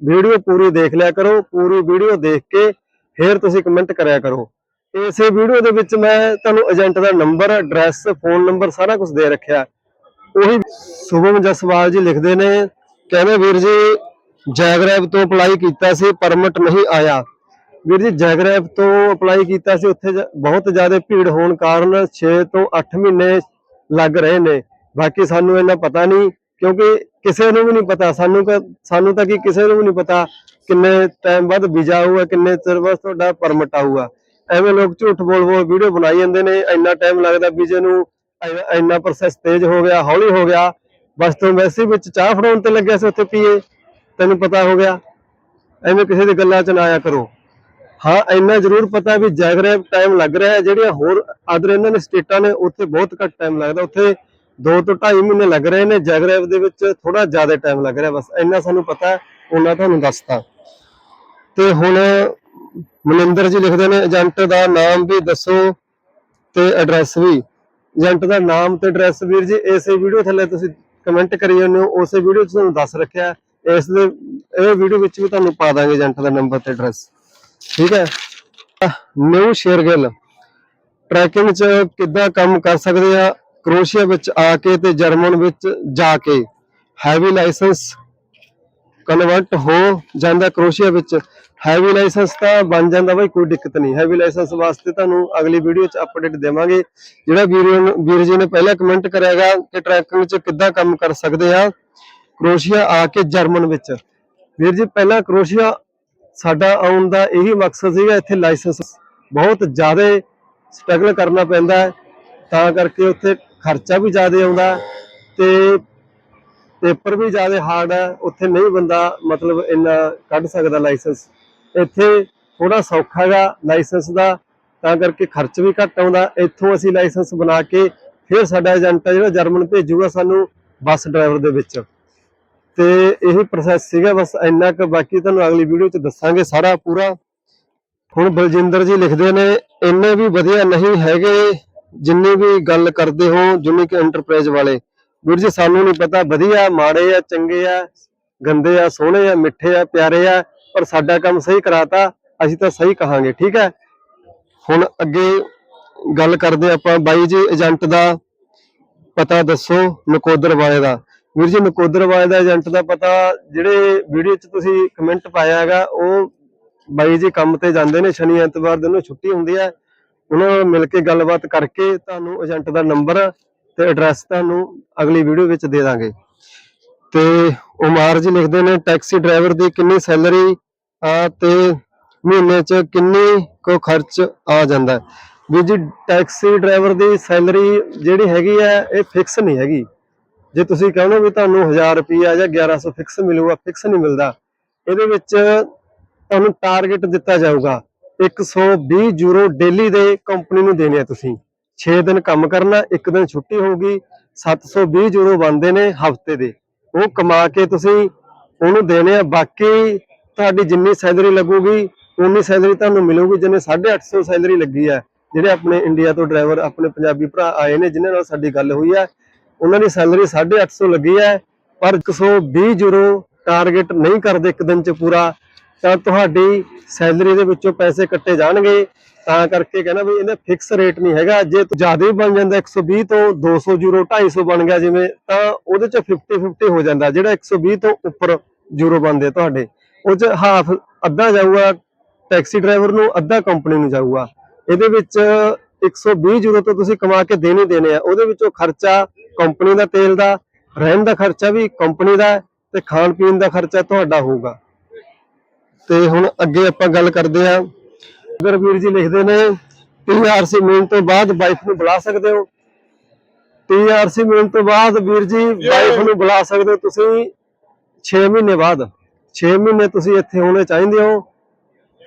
ਵੀਡੀਓ ਪੂਰੀ ਦੇਖ ਲਿਆ ਕਰੋ, ਪੂਰੀ ਵੀਡੀਓ ਦੇਖ ਕੇ ਫਿਰ ਤੁਸੀਂ ਕਮੈਂਟ ਕਰਿਆ ਕਰੋ। ਇਸੇ ਵੀਡੀਓ ਦੇ ਵਿੱਚ ਮੈਂ ਤੁਹਾਨੂੰ ਏਜੰਟ ਦਾ ਨੰਬਰ ਐਡਰੈਸ ਫੋਨ ਨੰਬਰ ਸਾਰਾ ਕੁਝ ਦੇ ਰੱਖਿਆ। ਉਹੀ ਸੁਭਮ ਜਸਵਾਲ ਜੀ ਲਿਖਦੇ ਨੇ, ਕਹਿੰਦੇ ਵੀਰ ਜੀ, ਜੈਗਰੈਬ ਤੋਂ ਅਪਲਾਈ ਕੀਤਾ ਸੀ ਪਰਮਿਟ ਨਹੀਂ ਆਇਆ। ਵੀਰ ਜੀ ਜੈਗਰੈਪ ਤੋਂ ਅਪਲਾਈ ਕੀਤਾ ਸੀ, ਉੱਥੇ ਬਹੁਤ ਜ਼ਿਆਦਾ ਭੀੜ ਹੋਣ ਕਾਰਨ 6 ਤੋਂ 8 ਮਹੀਨੇ ਲੱਗ ਰਹੇ ਨੇ। ਬਾਕੀ ਸਾਨੂੰ ਇਹਨਾਂ ਪਤਾ ਨਹੀਂ, ਕਿਉਂਕਿ ਕਿਸੇ ਨੂੰ ਵੀ ਨਹੀਂ ਪਤਾ। ਸਾਨੂੰ ਸਾਨੂੰ ਤਾਂ ਕੀ ਕਿਸੇ ਨੂੰ ਵੀ ਨਹੀਂ ਪਤਾ ਕਿੰਨੇ ਟਾਈਮ ਬਾਅਦ ਵੀਜ਼ਾ ਆਊਗਾ, ਕਿੰਨੇ ਚਿਰ ਬਾਅਦ ਤੁਹਾਡਾ ਪਰਮਿਟ ਆਊਗਾ। ਐਵੇਂ ਲੋਕ ਝੂਠ ਬੋਲ ਬੋਲ ਵੀਡੀਓ ਬਣਾਈ ਜਾਂਦੇ ਨੇ, ਇੰਨਾ ਟਾਈਮ ਲੱਗਦਾ ਵੀਜ਼ੇ ਨੂੰ ਇੰਨਾ ਪ੍ਰੋਸੈਸ ਤੇਜ਼ ਹੋ ਗਿਆ, ਹੌਲੀ ਹੋ ਗਿਆ। ਬਸ ਤੋਂ ਵੈਸੇ ਵਿੱਚ ਚਾਹ ਫੜਾਉਣ ਤੇ ਲੱਗਿਆ ਸੀ ਉੱਥੇ ਪੀਏ, ਤੈਨੂੰ ਪਤਾ ਹੋ ਗਿਆ। ਐਵੇਂ ਕਿਸੇ ਦੀ ਗੱਲਾਂ 'ਚ ਨਾ ਆਇਆ ਕਰੋ। ਹਾਂ, ਇੰਨਾ ਜ਼ਰੂਰ ਪਤਾ ਵੀ ਜੈਗਰੈਬ ਟਾਈਮ ਲੱਗ ਰਿਹਾ ਹੈ। ਜਿਹੜੀਆਂ ਹੋਰ ਆਦਰ ਇਹਨਾਂ ਨੇ ਸਟੇਟਾਂ ਨੇ, ਉੱਥੇ ਬਹੁਤ ਘੱਟ ਟਾਈਮ ਲੱਗਦਾ। ਉੱਥੇ 2 ਤੋਂ 2.5 ਮਹੀਨੇ ਲੱਗ ਰਹੇ ਨੇ। ਜੈਗਰੈਬ ਦੇ ਵਿੱਚ ਥੋੜਾ ਜ਼ਿਆਦਾ ਟਾਈਮ ਲੱਗ ਰਿਹਾ। ਬਸ ਇੰਨਾ ਸਾਨੂੰ ਪਤਾ ਉਹਨਾਂ ਤੁਹਾਨੂੰ ਦੱਸਤਾ। ਤੇ ਹੁਣ ਮਨਿੰਦਰ ਜੀ ਲਿਖਦੇ ਨੇ, ਏਜੰਟ ਦਾ ਨਾਮ ਵੀ ਦੱਸੋ ਤੇ ਐਡਰੈਸ ਵੀ। ਏਜੰਟ ਦਾ ਨਾਮ ਤੇ ਐਡਰੈਸ ਵੀਰ ਜੀ, ਇਸੇ ਵੀਡੀਓ ਥੱਲੇ ਤੁਸੀਂ ਕਮੈਂਟ ਕਰੀ ਜਾਂਦੇ ਹੋ। ਉਸੇ ਵੀਡੀਓ 'ਚ ਤੁਹਾਨੂੰ ਦੱਸ ਰੱਖਿਆ ਇਸ ਦੇ, ਇਹ ਵੀਡੀਓ ਵਿੱਚ ਵੀ ਤੁਹਾਨੂੰ ਪਾ ਦਾਂਗੇ ਏਜੰਟ ਦਾ ਨੰਬਰ ਤੇ ਐਡਰੈਸ ਠੀਕ ਹੈ? ਨਿਊ ਸ਼ੇਰਗਿੱਲ ਟਰੈਕਿੰਗ 'ਚ ਕਿੱਦਾਂ ਕੰਮ ਕਰ ਸਕਦੇ ਆ? ਕਰੋਸ਼ੀਆ ਵਿੱਚ ਆ ਕੇ ਤੇ ਜਰਮਨ ਵਿੱਚ ਜਾ ਕੇ। ਹੈਵੀ ਲਾਇਸੈਂਸ ਕਨਵਰਟ ਹੋ ਜਾਂਦਾ ਕਰੋਸ਼ੀਆ ਵਿੱਚ। ਹੈਵੀ ਲਾਇਸੈਂਸ ਤਾਂ ਬਣ ਜਾਂਦਾ ਬਾਈ, ਕੋਈ ਦਿੱਕਤ ਨਹੀਂ। ਹੈਵੀ ਲਾਇਸੈਂਸ ਵਾਸਤੇ ਤੁਹਾਨੂੰ ਅਗਲੀ ਵੀਡੀਓ 'ਚ ਅਪਡੇਟ ਦੇਵਾਂਗੇ। ਜਿਹੜਾ ਵੀਰ ਵੀਰ ਜੀ ਨੇ ਪਹਿਲਾਂ ਕਮੈਂਟ ਕਰਿਆਗਾ ਕਿ ਟਰੈਕਿੰਗ 'ਚ ਕਿੱਦਾਂ ਕੰਮ ਕਰ ਸਕਦੇ ਆ। ਕਰੋਸ਼ੀਆ ਆ ਕੇ ਜਰਮਨ ਵਿੱਚ। ਵੀਰ ਜੀ, ਪਹਿਲਾਂ ਕਰੋਸ਼ੀਆ ਸਾਡਾ ਆਉਣ ਦਾ ਇਹੀ ਮਕਸਦ ਸੀਗਾ, ਇੱਥੇ ਲਾਇਸੈਂਸ ਬਹੁਤ ਜ਼ਿਆਦਾ ਸਟਰਗਲ ਕਰਨਾ ਪੈਂਦਾ ਤਾਂ ਕਰਕੇ ਉੱਥੇ ਖਰਚਾ ਵੀ ਜ਼ਿਆਦਾ ਆਉਂਦਾ ਹੈ ਤੇ ਪੇਪਰ ਵੀ ਜ਼ਿਆਦਾ ਹਾਰਡ ਹੈ। ਉੱਥੇ ਨਹੀਂ ਬੰਦਾ ਮਤਲਬ ਇੰਨਾ ਕੱਢ ਸਕਦਾ ਲਾਇਸੈਂਸ। ਇੱਥੇ ਥੋੜਾ ਸੌਖਾ ਹੈਗਾ ਲਾਇਸੈਂਸ ਦਾ, ਤਾਂ ਕਰਕੇ ਖਰਚ ਵੀ ਘੱਟ ਆਉਂਦਾ। ਇੱਥੋਂ ਅਸੀਂ ਲਾਇਸੈਂਸ ਬਣਾ ਕੇ ਫਿਰ ਸਾਡਾ ਏਜੰਟ ਜਿਹੜਾ ਜਰਮਨ ਭੇਜੂਗਾ ਸਾਨੂੰ ਬੱਸ ਡਰਾਈਵਰ ਦੇ ਵਿੱਚ। ਤੇ ਇਹੀ ਪ੍ਰੋਸੈਸ ਸੀਗਾ, ਬਸ ਇੰਨਾ ਕੁ ਬਾਕੀ ਤੁਹਾਨੂੰ ਅਗਲੀ ਵੀਡੀਓ 'ਚ ਦੱਸਾਂਗੇ ਸਾਰਾ ਪੂਰਾ। ਹੁਣ ਬਲਜਿੰਦਰ ਜੀ ਲਿਖਦੇ ਨੇ, ਇੰਨੇ ਵੀ ਵਧੀਆ ਨਹੀਂ ਹੈਗੇ ਜਿੰਨੀ ਵੀ ਗੱਲ ਕਰਦੇ ਹੋ ਯੂਨਿਕ ਐਂਟਰਪ੍ਰਾਈਜ਼ ਵਾਲੇ। ਵੀਰ ਜੀ, ਸਾਨੂੰ ਨਹੀਂ ਪਤਾ ਵਧੀਆ, ਮਾੜੇ ਆ, ਚੰਗੇ ਆ, ਗੰਦੇ ਆ, ਸੋਹਣੇ ਆ, ਮਿੱਠੇ ਆ, ਪਿਆਰੇ ਆ, ਪਰ ਸਾਡਾ ਕੰਮ ਸਹੀ ਕਰਾਤਾ, ਅਸੀਂ ਤਾਂ ਸਹੀ ਕਹਾਂਗੇ, ਠੀਕ ਹੈ? ਹੁਣ ਅੱਗੇ ਗੱਲ ਕਰਦੇ ਆਪਾਂ ਬਾਈ ਜੀ, ਏਜੰਟ ਦਾ ਪਤਾ ਦੱਸੋ, ਨਕੋਦਰ ਵਾਲੇ ਦਾ। ਵੀਰ ਜੀ, ਨਕੋਦਰ ਦਾ ਏਜੰਟ ਦਾ ਪਤਾ, ਜਿਹੜੇ ਵੀਡੀਓ 'ਚ ਤੁਸੀਂ ਕਮੈਂਟ ਪਾਇਆ ਹੈਗਾ, ਉਹ ਬਾਈ ਜੀ ਕੰਮ ਤੇ ਜਾਂਦੇ ਨੇ, ਸ਼ਨੀ ਐਤਵਾਰ ਦਿਨੋਂ ਛੁੱਟੀ ਹੁੰਦੀ ਹੈ। ਉਹਨਾਂ ਨਾਲ ਮਿਲ ਕੇ ਗੱਲਬਾਤ ਕਰਕੇ ਤੁਹਾਨੂੰ ਏਜੰਟ ਦਾ ਨੰਬਰ ਤੇ ਐਡਰੈਸ ਤੁਹਾਨੂੰ ਅਗਲੀ ਵੀਡੀਓ ਵਿੱਚ ਦੇ ਦਾਂਗੇ। ਤੇ ਉਮਾਰ ਜੀ ਲਿਖਦੇ ਨੇ ਟੈਕਸੀ ਡਰਾਈਵਰ ਦੀ ਕਿੰਨੀ ਸੈਲਰੀ ਆ ਤੇ ਮਹੀਨੇ 'ਚ ਕਿੰਨੀ ਕੋ ਖਰਚ ਆ ਜਾਂਦਾ ਹੈ। ਵੀਰ ਜੀ ਟੈਕਸੀ ਡਰਾਈਵਰ ਦੀ ਸੈਲਰੀ ਜਿਹੜੀ ਹੈਗੀ ਹੈ, ਇਹ ਫਿਕਸ ਨਹੀਂ ਹੈਗੀ। ਜੇ ਤੁਸੀਂ ਕਹਿੰਦੇ ਵੀ ਤੁਹਾਨੂੰ 1000 ਰੁਪਿਆ ਜਾਂ 1100 ਫਿਕਸ ਮਿਲੂਗਾ ਫਿਕਸ ਨਹੀਂ ਮਿਲਦਾ, ਇਹਦੇ ਵਿੱਚ ਤੁਹਾਨੂੰ ਟਾਰਗੇਟ ਦਿੱਤਾ ਜਾਊਗਾ। 120 ਯੂਰੋ ਡੇਲੀ ਦੇ ਕੰਪਨੀ ਨੂੰ ਦੇਣੇ ਆ ਤੁਸੀਂ। 6 ਦਿਨ ਕੰਮ ਕਰਨਾ, ਇੱਕ ਦਿਨ ਛੁੱਟੀ ਹੋਊਗੀ 720 ਯੂਰੋ ਬਣਦੇ ਨੇ ਹਫ਼ਤੇ ਦੇ। ਉਹ ਕਮਾ ਕੇ ਤੁਸੀਂ ਉਹਨੂੰ ਦੇਣੇ ਆ, ਬਾਕੀ ਤੁਹਾਡੀ ਜਿੰਨੀ ਸੈਲਰੀ ਲੱਗੂਗੀ ਉਨੀ ਸੈਲਰੀ ਤੁਹਾਨੂੰ ਮਿਲੂਗੀ ਜਿੰਨੇ 850 ਸੈਲਰੀ ਲੱਗੀ ਹੈ ਜਿਹੜੇ ਆਪਣੇ ਇੰਡੀਆ ਤੋਂ ਡਰਾਈਵਰ ਆਪਣੇ ਪੰਜਾਬੀ ਭਰਾ ਆਏ ਨੇ, ਜਿਨ੍ਹਾਂ ਨਾਲ ਸਾਡੀ ਗੱਲ ਹੋਈ ਹੈ ਉਹਨਾਂ ਦੀ ਸੈਲਰੀ 850 ਲੱਗੀ ਹੈ, ਪਰ 120 ਯੂਰੋ ਟਾਰਗੇਟ ਨਹੀਂ ਕਰਦੇ ਇੱਕ ਦਿਨ ਚ ਪੂਰਾ, ਤਾਂ ਤੁਹਾਡੀ ਸੈਲਰੀ ਦੇ ਵਿੱਚੋਂ ਪੈਸੇ ਕੱਟੇ ਜਾਣਗੇ। ਤਾਂ ਕਰਕੇ ਕਹਿੰਦਾ ਵੀ ਇਹਦਾ ਫਿਕਸ ਰੇਟ ਨਹੀਂ ਹੈਗਾ। ਜੇ ਜ਼ਿਆਦਾ ਬਣ ਜਾਂਦਾ 120 ਤੋਂ 200 ਯੂਰੋ 250 ਬਣ ਗਿਆ ਜਿਵੇਂ, ਤਾਂ ਉਹਦੇ ਚ 50 50 ਹੋ ਜਾਂਦਾ। ਜਿਹੜਾ 120 ਤੋਂ ਉੱਪਰ ਯੂਰੋ ਬਣਦੇ ਤੁਹਾਡੇ, ਉਹ ਚ ਹਾਫ ਅੱਧਾ ਜਾਊਗਾ ਟੈਕਸੀ ਡਰਾਈਵਰ ਨੂੰ ਅੱਧਾ ਕੰਪਨੀ ਨੂੰ ਜਾਊਗਾ। ਇਹਦੇ ਵਿੱਚ 120 ਯੂਰੋ ਤੋਂ ਤੁਸੀਂ ਕਮਾ ਕੇ ਦੇਣੇ ਦੇਣੇ ਆ। ਉਹਦੇ ਵਿੱਚੋਂ ਖਰਚਾ ਕੰਪਨੀ ਦਾ ਤੇਲ ਦਾ, ਰਹਿਣ ਦਾ ਖਰਚਾ ਵੀ ਕੰਪਨੀ ਦਾ ਤੇ ਖਾਣ ਪੀਣ ਦਾ ਖਰਚਾ ਤੁਹਾਡਾ ਹੋਊਗਾ। ਤੇ ਹੁਣ ਅੱਗੇ ਆਪਾਂ ਗੱਲ ਕਰਦੇ ਹਾਂ। ਅਗਰ ਵੀਰ ਜੀ ਲਿਖਦੇ ਨੇ ਟੀਆਰਸੀ ਮਿਲਣ ਤੋਂ ਬਾਅਦ ਵਾਈਫ ਨੂੰ ਬੁਲਾ ਸਕਦੇ ਹੋ। ਟੀਆਰਸੀ ਮਿਲਣ ਤੋਂ ਬਾਅਦ ਵੀਰ ਜੀ ਵਾਈਫ ਨੂੰ ਬੁਲਾ ਸਕਦੇ ਹੋ ਤੁਸੀਂ 6 ਮਹੀਨੇ ਬਾਅਦ। 6 ਮਹੀਨੇ ਤੁਸੀਂ ਇੱਥੇ ਹੋਣੇ ਚਾਹੀਦੇ ਹੋ।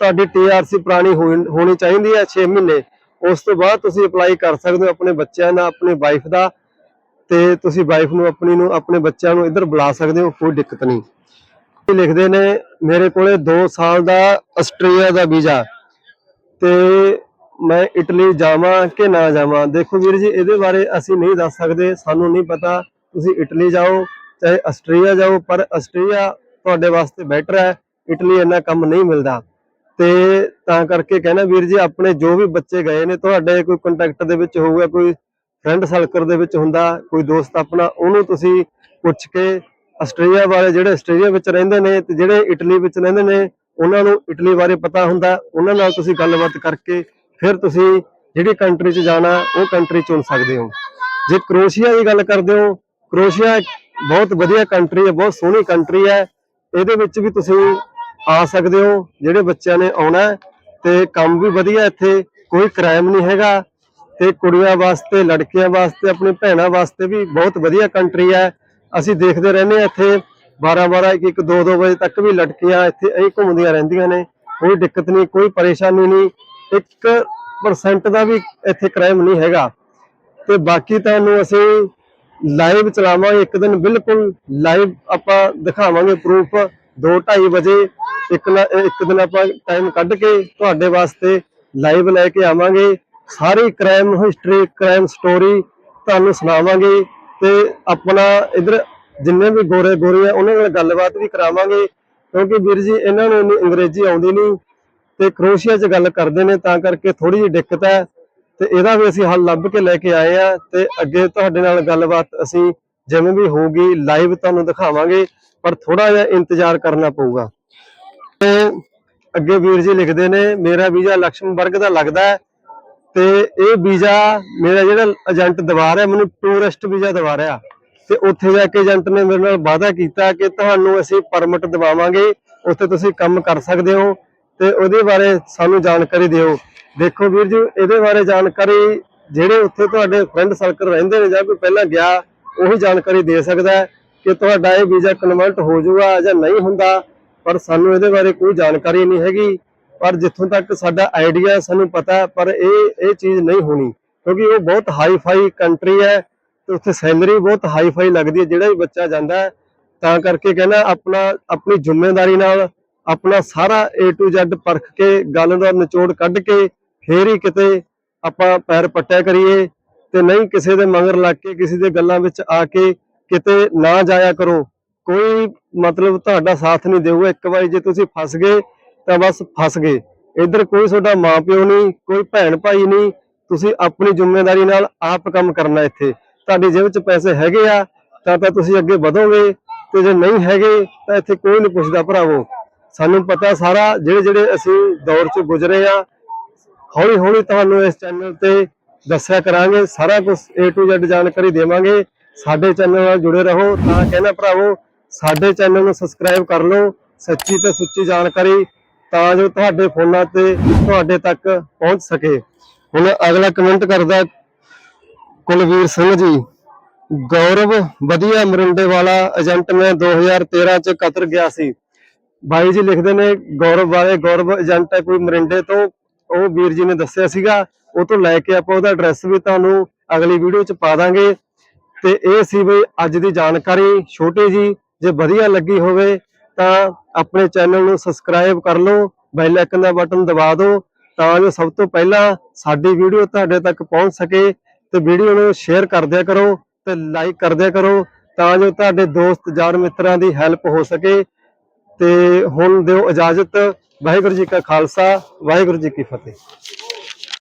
ਤੁਹਾਡੀ ਟੀਆਰਸੀ ਪੁਰਾਣੀ ਹੋਣੀ ਚਾਹੀਦੀ ਹੈ 6 ਮਹੀਨੇ। ਉਸ ਤੋਂ ਬਾਅਦ ਤੁਸੀਂ ਅਪਲਾਈ ਕਰ ਸਕਦੇ ਹੋ ਆਪਣੇ ਬੱਚਿਆਂ ਦਾ ਆਪਣੀ ਵਾਈਫ ਦਾ ਤੇ ਤੁਸੀਂ ਵਾਈਫ ਨੂੰ, ਆਪਣੀ ਨੂੰ, ਆਪਣੇ ਬੱਚਿਆਂ ਨੂੰ ਇੱਧਰ ਬੁਲਾ ਸਕਦੇ ਹੋ, ਕੋਈ ਦਿੱਕਤ ਨਹੀਂ। ਇਹ ਲਿਖਦੇ ਨੇ, ਮੇਰੇ ਕੋਲੇ 2 ਸਾਲ ਦਾ ਆਸਟ੍ਰੇਲੀਆ ਦਾ ਵੀਜ਼ਾ ਤੇ ਮੈਂ ਇਟਲੀ ਜਾਵਾਂ ਕਿ ਨਾ ਜਾਵਾਂ? ਦੇਖੋ ਵੀਰ ਜੀ, ਇਹਦੇ ਬਾਰੇ ਅਸੀਂ ਨਹੀਂ ਦੱਸ ਸਕਦੇ, ਸਾਨੂੰ ਨਹੀਂ ਪਤਾ। ਤੁਸੀਂ ਇਟਲੀ ਜਾਓ, ਚਾਹੇ ਆਸਟ੍ਰੇਲੀਆ ਜਾਓ, ਪਰ ਆਸਟ੍ਰੇਲੀਆ ਤੁਹਾਡੇ ਵਾਸਤੇ ਬੈਟਰ ਹੈ। ਇਟਲੀ ਇੰਨਾ ਕੰਮ ਨਹੀਂ ਮਿਲਦਾ। ਤੇ ਤਾਂ ਕਰਕੇ ਕਹਿਣਾ ਵੀਰ ਜੀ, ਆਪਣੇ ਜੋ ਵੀ ਬੱਚੇ ਗਏ ਨੇ, ਤੁਹਾਡੇ ਕੋਈ ਕੰਟੈਕਟ ਦੇ ਵਿੱਚ ਹੋਊਗਾ, ਕੋਈ ਫਰੈਂਡ ਸਰਕਲ ਦੇ ਵਿੱਚ ਹੁੰਦਾ, ਕੋਈ ਦੋਸਤ ਆਪਣਾ, ਉਹਨੂੰ ਤੁਸੀਂ ਪੁੱਛ ਕੇ ਆਸਟ੍ਰੇਲੀਆ ਵਾਲੇ ਜਿਹੜੇ ਆਸਟ੍ਰੇਲੀਆ ਵਿੱਚ ਰਹਿੰਦੇ ਨੇ ਤੇ ਜਿਹੜੇ ਇਟਲੀ ਵਿੱਚ ਰਹਿੰਦੇ ਨੇ, ਉਹਨਾਂ ਨੂੰ ਇਟਲੀ ਬਾਰੇ ਪਤਾ ਹੁੰਦਾ, ਉਹਨਾਂ ਨਾਲ ਤੁਸੀਂ ਗੱਲਬਾਤ ਕਰਕੇ ਫਿਰ ਤੁਸੀਂ ਜਿਹੜੀ ਕੰਟਰੀ 'ਚ ਜਾਣਾ, ਉਹ ਕੰਟਰੀ ਚੁਣ ਸਕਦੇ ਹੋ। ਜੇ ਕਰੋਸ਼ੀਆ ਦੀ ਗੱਲ ਕਰਦੇ ਹੋ ਕਰੋਸ਼ੀਆ ਬਹੁਤ ਵਧੀਆ ਕੰਟਰੀ ਹੈ, ਬਹੁਤ ਸੋਹਣੀ ਕੰਟਰੀ ਹੈ, ਇਹਦੇ ਵਿੱਚ ਵੀ ਤੁਸੀਂ ਆ ਸਕਦੇ ਹੋ, ਜਿਹੜੇ ਬੱਚਿਆਂ ਨੇ ਆਉਣਾ ਹੈ। ਤੇ ਕੰਮ ਵੀ ਵਧੀਆ ਇੱਥੇ, ਕੋਈ ਕ੍ਰਾਈਮ ਨਹੀਂ ਹੈਗਾ। ਤੇ ਕੁੜੀਆਂ ਵਾਸਤੇ, ਲੜਕੀਆਂ ਵਾਸਤੇ, ਆਪਣੀ ਭੈਣਾਂ ਵਾਸਤੇ ਵੀ ਬਹੁਤ ਵਧੀਆ ਕੰਟਰੀ ਹੈ। ਅਸੀਂ ਦੇਖਦੇ ਰਹਿੰਦੇ ਹਾਂ ਇੱਥੇ 12 12 1 1 2 2 ਵਜੇ ਤੱਕ ਵੀ ਲੜਕੀਆਂ ਇੱਥੇ ਐਂ ਘੁੰਮਦੀਆਂ ਰਹਿੰਦੀਆਂ ਨੇ। ਕੋਈ ਦਿੱਕਤ ਨਹੀਂ, ਕੋਈ ਪਰੇਸ਼ਾਨੀ ਨਹੀਂ। 1% ਦਾ ਵੀ ਇੱਥੇ ਕ੍ਰਾਈਮ ਨਹੀਂ ਹੈਗਾ। ਤੇ ਬਾਕੀ ਤੁਹਾਨੂੰ ਅਸੀਂ ਲਾਈਵ ਚਲਾਵਾਂਗੇ ਇੱਕ ਦਿਨ ਬਿਲਕੁਲ। ਲਾਈਵ ਆਪਾਂ ਦਿਖਾਵਾਂਗੇ ਪ੍ਰੂਫ 2:30 ਵਜੇ ਇੱਕ ਨਾ ਇੱਕ ਦਿਨ ਆਪਾਂ ਟਾਈਮ ਕੱਢ ਕੇ ਤੁਹਾਡੇ ਵਾਸਤੇ ਲਾਈਵ ਲੈ ਕੇ ਆਵਾਂਗੇ। ਸਾਰੀ ਕ੍ਰਾਈਮ ਹਿਸਟਰੀ ਕ੍ਰਾਈਮ ਸਟੋਰੀ ਤੁਹਾਨੂੰ ਸੁਣਾਵਾਂਗੇ ਤੇ ਆਪਣਾ ਇਧਰ ਜਿੰਨੇ ਵੀ ਗੋਰੇ ਗੋਰੇ ਆ, ਉਹਨਾਂ ਨਾਲ ਗੱਲਬਾਤ ਵੀ ਕਰਾਵਾਂਗੇ। ਕਿਉਂਕਿ ਵੀਰ ਜੀ, ਇਹਨਾਂ ਨੂੰ ਇੰਨੀ ਅੰਗਰੇਜ਼ੀ ਆਉਂਦੀ ਨਹੀਂ ਤੇ ਕਰੋਸ਼ੀਆ 'ਚ ਗੱਲ ਕਰਦੇ ਨੇ, ਤਾਂ ਕਰਕੇ ਥੋੜੀ ਜਿਹੀ ਦਿੱਕਤ ਹੈ। ਤੇ ਇਹਦਾ ਵੀ ਅਸੀਂ ਹੱਲ ਲੱਭ ਕੇ ਲੈ ਕੇ ਆਏ ਆ ਤੇ ਅੱਗੇ ਤੁਹਾਡੇ ਨਾਲ ਗੱਲਬਾਤ ਅਸੀਂ ਜਿਵੇਂ ਵੀ ਹੋਊਗੀ ਲਾਈਵ ਤੁਹਾਨੂੰ ਦਿਖਾਵਾਂਗੇ, ਪਰ ਥੋੜਾ ਜਿਹਾ ਇੰਤਜ਼ਾਰ ਕਰਨਾ ਪਊਗਾ। ਤੇ ਅੱਗੇ ਵੀਰ ਜੀ ਲਿਖਦੇ ਨੇ, ਮੇਰਾ ਵੀਜ਼ਾ ਲక్ష్ਮਬਰਗ ਦਾ ਲੱਗਦਾ ਹੈ ਤੇ ਇਹ ਵੀਜ਼ਾ ਮੇਰਾ ਜਿਹੜਾ ਏਜੰਟ ਦਵਾ ਰਿਹਾ ਮੈਨੂੰ ਟੂਰਿਸਟ ਵੀਜ਼ਾ ਦਵਾ ਰਿਹਾ ਤੇ ਉੱਥੇ ਜਾ ਕੇ ਏਜੰਟ ਨੇ ਮੇਰੇ ਨਾਲ ਵਾਅਦਾ ਕੀਤਾ ਕਿ ਤੁਹਾਨੂੰ ਅਸੀਂ ਪਰਮਿਟ ਦਿਵਾਵਾਂਗੇ, ਉੱਥੇ ਤੁਸੀਂ ਕੰਮ ਕਰ ਸਕਦੇ ਹੋ ਤੇ ਉਹਦੇ ਬਾਰੇ ਸਾਨੂੰ ਜਾਣਕਾਰੀ ਦਿਓ। ਦੇਖੋ ਵੀਰ ਜੀ, ਇਹਦੇ ਬਾਰੇ ਜਾਣਕਾਰੀ ਜਿਹੜੇ ਉੱਥੇ ਤੁਹਾਡੇ ਫਰੈਂਡ ਸਰਕਲ ਰਹਿੰਦੇ ਨੇ ਜਾਂ ਕੋਈ ਪਹਿਲਾਂ ਗਿਆ ਉਹੀ ਜਾਣਕਾਰੀ ਦੇ ਸਕਦਾ ਹੈ ਕਿ ਤੁਹਾਡਾ ਇਹ ਵੀਜ਼ਾ ਕਨਵਰਟ ਹੋ ਜਾਊਗਾ ਜਾਂ ਨਹੀਂ ਹੁੰਦਾ, ਪਰ ਸਾਨੂੰ ਇਹਦੇ ਬਾਰੇ ਕੋਈ ਜਾਣਕਾਰੀ ਨਹੀਂ ਹੈਗੀ। ਪਰ ਜਿੱਥੋਂ ਤੱਕ ਸਾਡਾ ਆਈਡੀਆ ਸਾਨੂੰ ਪਤਾ ਪਰ ਇਹ ਇਹ ਚੀਜ਼ ਨਹੀਂ ਹੋਣੀ, ਕਿਉਂਕਿ ਉਹ ਬਹੁਤ ਹਾਈ ਫਾਈ ਕੰਟਰੀ ਹੈ ਤੇ ਉੱਥੇ ਸੈਲਰੀ ਬਹੁਤ ਹਾਈ ਫਾਈ ਲੱਗਦੀ ਹੈ, ਜਿਹੜਾ ਵੀ ਬੱਚਾ ਜਾਂਦਾ ਹੈ। ਤਾਂ ਕਰਕੇ ਕਹਿੰਦਾ ਆਪਣਾ, ਆਪਣੀ ਜ਼ਿੰਮੇਵਾਰੀ ਨਾਲ ਆਪਣਾ ਸਾਰਾ A to Z ਪਰਖ ਕੇ, ਗੱਲ ਦਾ ਨਿਚੋੜ ਕੱਢ ਕੇ, ਫੇਰ ਹੀ ਕਿਤੇ ਆਪਾਂ ਪੈਰ ਪੱਟਿਆ ਕਰੀਏ। ਤੇ ਨਹੀਂ ਕਿਸੇ ਦੇ ਮਗਰ ਲੱਗ ਕੇ, ਕਿਸੇ ਦੇ ਗੱਲਾਂ ਵਿੱਚ ਆ ਕੇ ਕਿਤੇ ਨਾ ਜਾਇਆ ਕਰੋ। ਕੋਈ ਮਤਲਬ ਤੁਹਾਡਾ ਸਾਥ ਨਹੀਂ ਦੇਊਗਾ। ਇੱਕ ਵਾਰੀ ਜੇ ਤੁਸੀਂ ਫਸ ਗਏ, ਤਾਂ ਬਸ ਫਸ ਗਏ। ਇੱਧਰ ਕੋਈ ਤੁਹਾਡਾ ਮਾਪਿਓ ਨਹੀਂ, ਕੋਈ ਭੈਣ ਭਾਈ ਨਹੀਂ। ਤੁਸੀਂ ਆਪਣੀ ਜ਼ਿੰਮੇਵਾਰੀ ਨਾਲ ਆਪ ਕੰਮ ਕਰਨਾ ਇੱਥੇ। ਤੁਹਾਡੀ ਜੇਬ 'ਚ ਪੈਸੇ ਹੈਗੇ ਆ, ਤਾਂ ਤਾਂ ਤੁਸੀਂ ਅੱਗੇ ਵਧੋਗੇ। ਤੇ ਜੇ ਨਹੀਂ ਹੈਗੇ, ਤਾਂ ਇੱਥੇ ਕੋਈ ਨਹੀਂ ਪੁੱਛਦਾ ਭਰਾਵੋ। ਸਾਨੂੰ ਪਤਾ ਸਾਰਾ ਜਿਹੜੇ ਜਿਹੜੇ ਅਸੀਂ ਦੌਰ 'ਚ ਗੁਜ਼ਰੇ ਆ ਹੌਲੀ ਹੌਲੀ ਤੁਹਾਨੂੰ ਇਸ ਚੈਨਲ ਤੇ ਦੱਸਿਆ ਕਰਾਂਗੇ, ਸਾਰਾ ਕੁਝ A to Z ਜਾਣਕਾਰੀ ਦੇਵਾਂਗੇ। ਸਾਡੇ ਚੈਨਲ ਨਾਲ ਜੁੜੇ ਰਹੋ, ਤਾਂ ਕਹਿੰਦਾ ਭਰਾਵੋ, ਸਾਡੇ ਚੈਨਲ ਨੂੰ ਸਬਸਕ੍ਰਾਈਬ ਕਰ ਲਓ, ਸੱਚੀ ਤੇ ਸੁੱਚੀ ਜਾਣਕਾਰੀ, ਤਾਂ ਜੋ ਤੁਹਾਡੇ ਫੋਨਾਂ ਤੇ ਤੁਹਾਡੇ ਤੱਕ ਪਹੁੰਚ ਸਕੇ। ਹੁਣ ਅਗਲਾ ਕਮੈਂਟ ਕਰਦਾ ਕੁਲਵੀਰ ਸਿੰਘ ਜੀ। ਗੌਰਵ ਵਧੀਆ ਮਰਿੰਡੇ ਵਾਲਾ ਏਜੰਟ ਮੈਂ 2013 ਚ ਕਤਰ ਗਿਆ ਸੀ। ਬਾਈ ਜੀ ਲਿਖਦੇ ਨੇ, ਗੌਰਵ ਵਾਲੇ ਗੌਰਵ ਏਜੰਟ ਹੈ ਕੋਈ ਮਰਿੰਡੇ ਤੋਂ, ਉਹ ਵੀਰ ਜੀ ਨੇ ਦੱਸਿਆ ਸੀਗਾ। ਉਹ ਤੋਂ ਲੈ ਕੇ ਆਪਾਂ ਉਹਦਾ ਐਡਰੈਸ ਵੀ ਤੁਹਾਨੂੰ ਅਗਲੀ ਵੀਡੀਓ ਚ ਪਾ ਦਾਂਗੇ। ਤੇ ਇਹ ਸੀ ਵੀ ਅੱਜ ਦੀ ਜਾਣਕਾਰੀ। ਛੋਟੀ ਜੀ, ਜੇ ਵਧੀਆ ਲੱਗੀ ਹੋਵੇ ਤਾਂ ਆਪਣੇ ਚੈਨਲ ਨੂੰ ਸਬਸਕ੍ਰਾਈਬ ਕਰ ਲਓ ਬੈਲ ਆਈਕਨ ਦਾ ਬਟਨ ਦਬਾ ਦਿਓ, ਤਾਂ ਜੋ ਸਭ ਤੋਂ ਪਹਿਲਾਂ ਸਾਡੀ ਵੀਡੀਓ ਤੁਹਾਡੇ ਤੱਕ ਪਹੁੰਚ ਸਕੇ। ਤੇ ਵੀਡੀਓ ਨੂੰ ਸ਼ੇਅਰ ਕਰਦਿਆ ਕਰੋ ਤੇ ਲਾਈਕ ਕਰਦਿਆ ਕਰੋ, ਤਾਂ ਜੋ ਤੁਹਾਡੇ ਦੋਸਤ ਯਾਰ ਮਿੱਤਰਾਂ ਦੀ ਹੈਲਪ ਹੋ ਸਕੇ। ਤੇ ਹੁਣ ਦਿਓ ਇਜਾਜ਼ਤ। ਵਾਹਿਗੁਰੂ ਜੀ ਕਾ ਖਾਲਸਾ, ਵਾਹਿਗੁਰੂ ਜੀ ਕੀ ਫਤਿਹ।